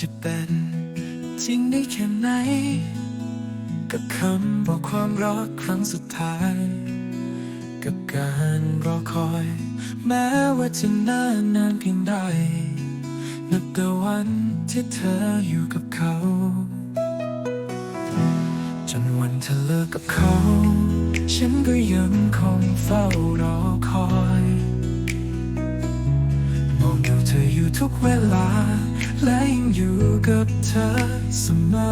จะเป็น จริงได้แค่ไหน กับคำบอกความรักครั้งสุดท้าย กับการรอคอย แม้ว่าจะนานนานเพียงใดนับแต่วันที่เธออยู่กับเขา จนวันเธอเลิกกับเขา ฉันก็ยังคงเฝ้ารอคอย ทุกเวลา และยังอยู่กับเธอเสมอ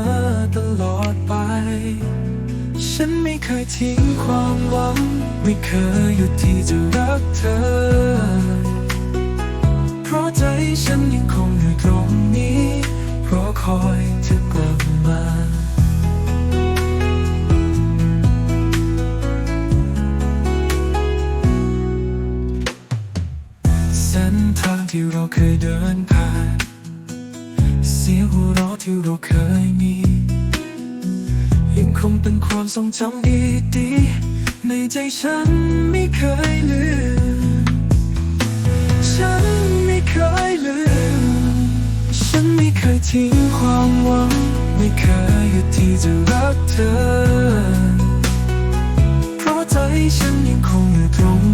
ตลอดไป ฉันไม่เคยทิ้งความหวัง ไม่เคยหยุดที่จะรักเธอ เพราะใจฉันยังคงอยู่ตรงนี้ เพราะคอยเธอกลับมาเส้นทาง ที่เราเคยเดินผ่าน เสียงหัวเราะที่เราเคยมี ยังคงเป็นความทรงจำดีๆในใจฉันไม่เคยลืม ฉันไม่เคยลืม ฉันไม่เคยทิ้งความหวัง ไม่เคยหยุดที่จะรักเธอ เพราะใจฉันยังคงอยู่ตรง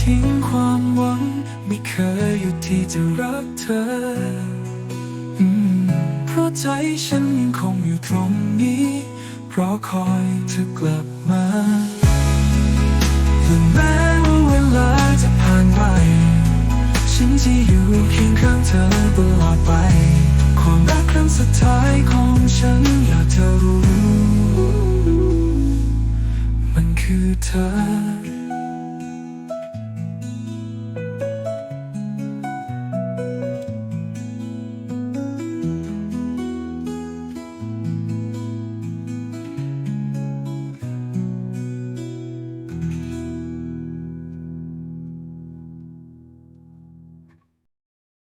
ทิ้งความหวัง ไม่เคยหยุดที่จะรักเธอ เพราะใจฉันยังคงอยู่ตรงนี้ เพราะคอยเธอกลับมาและแม้